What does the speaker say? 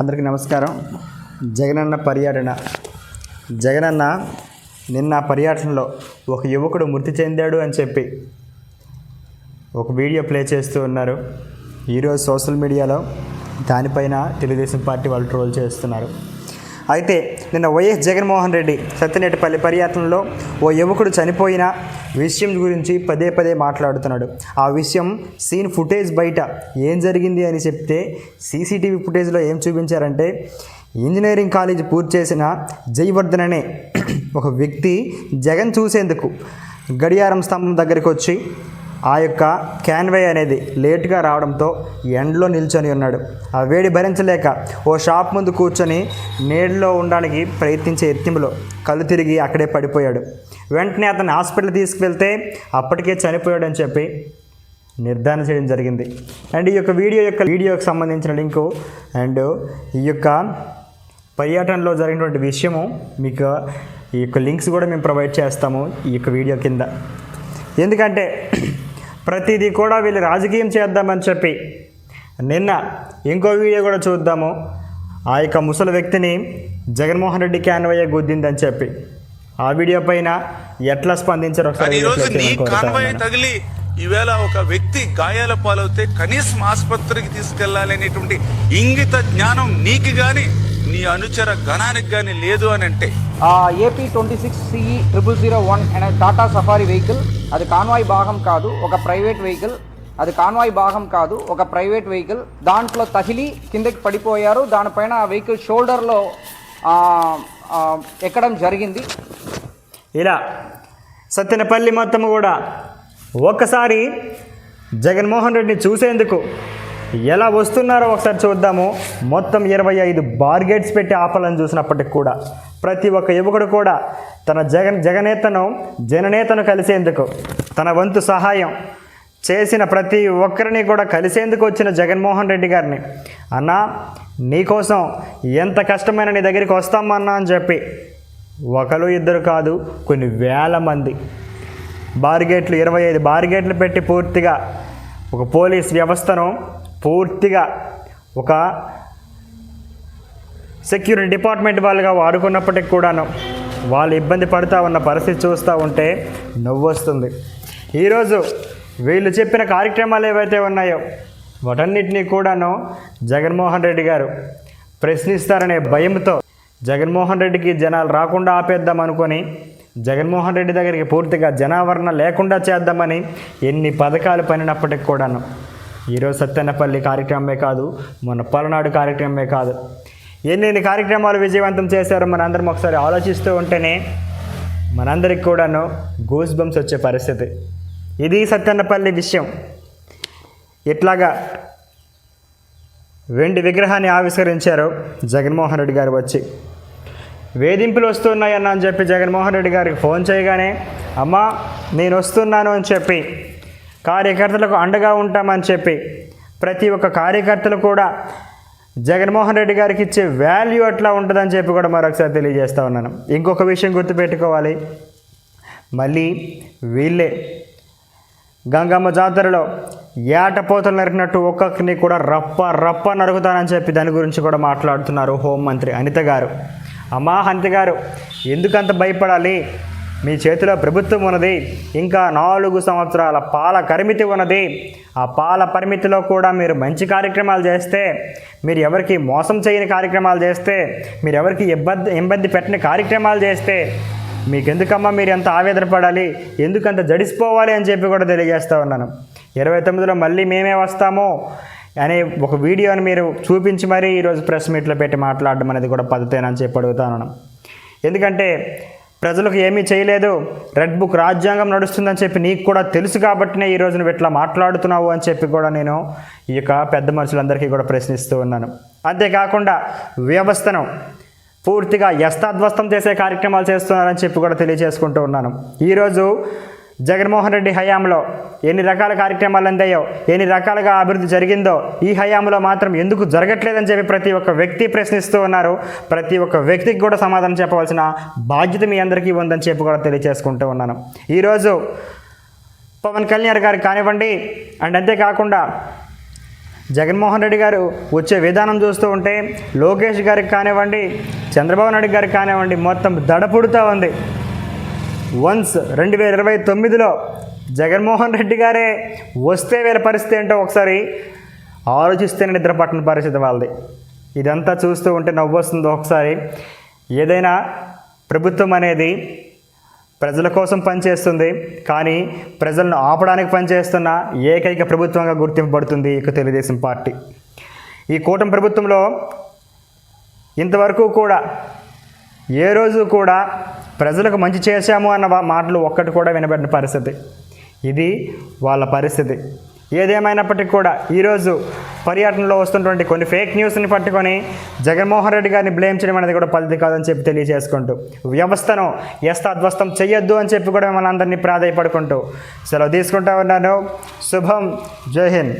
అందరికీ నమస్కారం. జగనన్న పర్యటన. జగనన్న నిన్న పర్యటనలో ఒక యువకుడు మృతి చెందాడు అని చెప్పి ఒక వీడియో ప్లే చేస్తూ ఉన్నారు. ఈరోజు సోషల్ మీడియాలో దానిపైన తెలుగుదేశం పార్టీ వాళ్ళు ట్రోల్ చేస్తున్నారు. అయితే నిన్న వైఎస్ జగన్మోహన్ రెడ్డి సత్యనేటిపల్లి పర్యటనలో ఓ యువకుడు చనిపోయిన విషయం గురించి పదే పదే మాట్లాడుతున్నాడు. ఆ విషయం సీన్ ఫుటేజ్ బయట ఏం జరిగింది అని చెప్తే సీసీటీవీ ఫుటేజ్లో ఏం చూపించారంటే ఇంజనీరింగ్ కాలేజ్ పూర్తి చేసిన జయవర్ధన్ అనే ఒక వ్యక్తి జగన్ చూసేందుకు గడియారం స్తంభం దగ్గరికి వచ్చి ఆ యొక్క క్యాన్వే అనేది లేట్గా రావడంతో ఎండలో నిల్చొని ఉన్నాడు. ఆ వేడి భరించలేక ఓ షాప్ ముందు కూర్చొని నీళ్ళలో ఉండడానికి ప్రయత్నించే ఎత్తింపులో కళ్ళు తిరిగి అక్కడే పడిపోయాడు. వెంటనే అతను హాస్పిటల్ తీసుకువెళ్తే అప్పటికే చనిపోయాడు అని చెప్పి నిర్ధారణ చేయడం జరిగింది. అండ్ ఈ యొక్క వీడియో యొక్క వీడియోకి సంబంధించిన లింకు అండ్ ఈ యొక్క పర్యటనలో జరిగినటువంటి విషయము మీకు ఈ యొక్క లింక్స్ కూడా మేము ప్రొవైడ్ చేస్తాము ఈ యొక్క వీడియో కింద. ఎందుకంటే ప్రతిదీ కూడా వీళ్ళు రాజకీయం చేద్దామని చెప్పి నిన్న ఇంకో వీడియో కూడా చూద్దాము. ఆ యొక్క ముసలి వ్యక్తిని జగన్మోహన్ రెడ్డి క్యాన్వయ్య గుద్దిందని చెప్పి. ఆ వీడియో పైన ఎట్లా స్పందించారు ఒకసారి. తగిలి ఈవేళ ఒక వ్యక్తి గాయాల పాలవుతే కనీసం ఆసుపత్రికి తీసుకెళ్ళాలనేటువంటి ఇంగిత జ్ఞానం నీకు గాని నీ అనుచర గణానికి గాని లేదు అని అంటే. AP twenty six CE triple zero one అనే టాటా సఫారీ వెహికల్ అది కాన్వాయ్ భాగం కాదు ఒక ప్రైవేట్ వెహికల్. అది కాన్వాయ్ భాగం కాదు ఒక ప్రైవేట్ వెహికల్. దాంట్లో తగిలి కిందకి పడిపోయారు. దానిపైన ఆ వెహికల్ షోల్డర్లో ఎక్కడం జరిగింది. ఇలా సత్యనపల్లి మొత్తం కూడా ఒక్కసారి జగన్మోహన్ రెడ్డిని చూసేందుకు ఎలా వస్తున్నారో ఒకసారి చూద్దాము. మొత్తం ఇరవై ఐదు బార్గేట్స్ పెట్టి ఆపాలని చూసినప్పటికి కూడా ప్రతి ఒక్క యువకుడు కూడా తన జగన్ జగనేతను జననేతను కలిసేందుకు తన వంతు సహాయం చేసిన ప్రతి ఒక్కరిని కూడా కలిసేందుకు వచ్చిన జగన్మోహన్ రెడ్డి గారిని అన్నా నీకోసం ఎంత కష్టమైన నీ దగ్గరికి వస్తామన్నా అని చెప్పి ఒకరు ఇద్దరు కాదు కొన్ని వేల మంది బార్గేట్లు ఇరవై ఐదు బార్గేట్లు పెట్టి పూర్తిగా ఒక పోలీస్ వ్యవస్థను పూర్తిగా ఒక సెక్యూరిటీ డిపార్ట్మెంట్ వాళ్ళుగా వాడుకున్నప్పటికి కూడాను వాళ్ళు ఇబ్బంది పడుతూ ఉన్న పరిస్థితి చూస్తూ ఉంటే నవ్వు వస్తుంది ఈరోజు వీళ్ళు చెప్పిన కార్యక్రమాలు ఏవైతే ఉన్నాయో వాటన్నిటినీ కూడాను జగన్మోహన్ రెడ్డి గారు ప్రశ్నిస్తారనే భయంతో జగన్మోహన్ రెడ్డికి జనాలు రాకుండా ఆపేద్దాం అనుకొని జగన్మోహన్ రెడ్డి దగ్గరికి పూర్తిగా జనావరణ లేకుండా చేద్దామని ఎన్ని పథకాలు పనినప్పటికి కూడాను ఈరోజు సత్తెనపల్లి కార్యక్రమమే కాదు మన పలనాడు కార్యక్రమమే కాదు. ఎన్నెన్ని కార్యక్రమాలు విజయవంతం చేశారో మనందరం ఒకసారి ఆలోచిస్తూ ఉంటేనే మనందరికి కూడాను గూస్ బంప్స్ వచ్చే పరిస్థితి. ఇది సత్తెనపల్లి విషయం. ఇట్లాగా వెండి విగ్రహాన్ని ఆవిష్కరించారు జగన్మోహన్ రెడ్డి గారు వచ్చి. వేధింపులు వస్తున్నాయన్న అని చెప్పి జగన్మోహన్ రెడ్డి గారికి ఫోన్ చేయగానే అమ్మా నేను వస్తున్నాను అని చెప్పి కార్యకర్తలకు అండగా ఉంటామని చెప్పి ప్రతి ఒక్క కార్యకర్తలు కూడా జగన్మోహన్ రెడ్డి గారికి ఇచ్చే వాల్యూ అట్లా ఉంటుందని చెప్పి కూడా మరొకసారి తెలియజేస్తా ఉన్నాను. ఇంకొక విషయం గుర్తుపెట్టుకోవాలి. మళ్ళీ వీళ్ళే గంగమ్మ జాతరలో ఏటపోతలు నరికినట్టు ఒక్కొక్కరిని కూడా రప్ప రప్ప నరుకుతానని చెప్పి దాని గురించి కూడా మాట్లాడుతున్నారు హోంమంత్రి అనిత గారు. అమ్మా అనిత గారు ఎందుకంత భయపడాలి? మీ చేతిలో ప్రభుత్వం ఉన్నది ఇంకా నాలుగు సంవత్సరాల పాల పరిమితి ఉన్నది. ఆ పాల పరిమితిలో కూడా మీరు మంచి కార్యక్రమాలు చేస్తే మీరు ఎవరికి మోసం చేయని కార్యక్రమాలు చేస్తే మీరు ఎవరికి ఇబ్బంది ఇబ్బంది పెట్టని కార్యక్రమాలు చేస్తే మీకెందుకమ్మా మీరు ఎంత ఆవేదన పడాలి ఎందుకంత జడిసిపోవాలి అని చెప్పి కూడా తెలియజేస్తూ ఉన్నాను. ఇరవై తొమ్మిదిలో మళ్ళీ మేమే వస్తాము అనే ఒక వీడియోని మీరు చూపించి మరీ ఈరోజు ప్రెస్ మీట్లో పెట్టి మాట్లాడడం అనేది కూడా పద్ధతేనని చెప్పి అడుగుతాను ఎందుకంటే ప్రజలకు ఏమీ చేయలేదు. రెడ్ బుక్ రాజ్యాంగం నడుస్తుందని చెప్పి నీకు కూడా తెలుసు కాబట్టినే ఈ రోజున నువ్వు ఇట్లా మాట్లాడుతున్నావు అని చెప్పి కూడా నేను ఈ యొక్క పెద్ద మనుషులందరికీ కూడా ప్రశ్నిస్తూ ఉన్నాను. అంతేకాకుండా వ్యవస్థను పూర్తిగా యస్తాధ్వస్తం చేసే కార్యక్రమాలు చేస్తున్నారని చెప్పి కూడా తెలియజేసుకుంటూ ఉన్నాను. ఈరోజు జగన్మోహన్ రెడ్డి హయాంలో ఎన్ని రకాల కార్యక్రమాలు అందాయో ఎన్ని రకాలుగా అభివృద్ధి జరిగిందో ఈ హయాంలో మాత్రం ఎందుకు జరగట్లేదని చెప్పి ప్రతి ఒక్క వ్యక్తి ప్రశ్నిస్తూ ఉన్నారు. ప్రతి ఒక్క వ్యక్తికి కూడా సమాధానం చెప్పవలసిన బాధ్యత మీ అందరికీ ఉందని చెప్పి కూడా తెలియజేసుకుంటూ ఉన్నాను. ఈరోజు పవన్ కళ్యాణ్ గారు కానివ్వండి అండ్ అంతేకాకుండా జగన్మోహన్ రెడ్డి గారు వచ్చే విధానం చూస్తూ ఉంటే లోకేష్ గారికి కానివ్వండి చంద్రబాబు నాయుడు గారికి కానివ్వండి మొత్తం దడపుడుతూ ఉంది. వన్స్ రెండు వేల ఇరవై తొమ్మిదిలో జగన్మోహన్ రెడ్డి గారే వస్తే వీళ్ళ పరిస్థితి ఏంటో ఒకసారి ఆలోచిస్తేనే నిద్ర పట్టని పరిస్థితి వాళ్ళది. ఇదంతా చూస్తూ ఉంటే నవ్వు వస్తుంది ఒకసారి. ఏదైనా ప్రభుత్వం అనేది ప్రజల కోసం పనిచేస్తుంది కానీ ప్రజలను ఆపడానికి పనిచేస్తున్న ఏకైక ప్రభుత్వంగా గుర్తింపబడుతుంది ఇక తెలుగుదేశం పార్టీ. ఈ కూటమి ప్రభుత్వంలో ఇంతవరకు కూడా ఏ రోజు కూడా ప్రజలకు మంచి చేశాము అన్న మాటలు ఒక్కటి కూడా వినబడిన పరిస్థితి. ఇది వాళ్ళ పరిస్థితి. ఏదేమైనప్పటికీ కూడా ఈరోజు పర్యటనలో వస్తున్నటువంటి కొన్ని ఫేక్ న్యూస్ని పట్టుకొని జగన్మోహన్ రెడ్డి గారిని బ్లేమ్ చేయడం అనేది కూడా పద్ధతి కాదని చెప్పి తెలియజేసుకుంటూ వ్యవస్థను యస్తాధ్వస్తం చెయ్యొద్దు అని చెప్పి కూడా మనందరినీ ప్రాధాయపడుకుంటూ సెలవు తీసుకుంటా ఉన్నాను. శుభం. జై హింద్.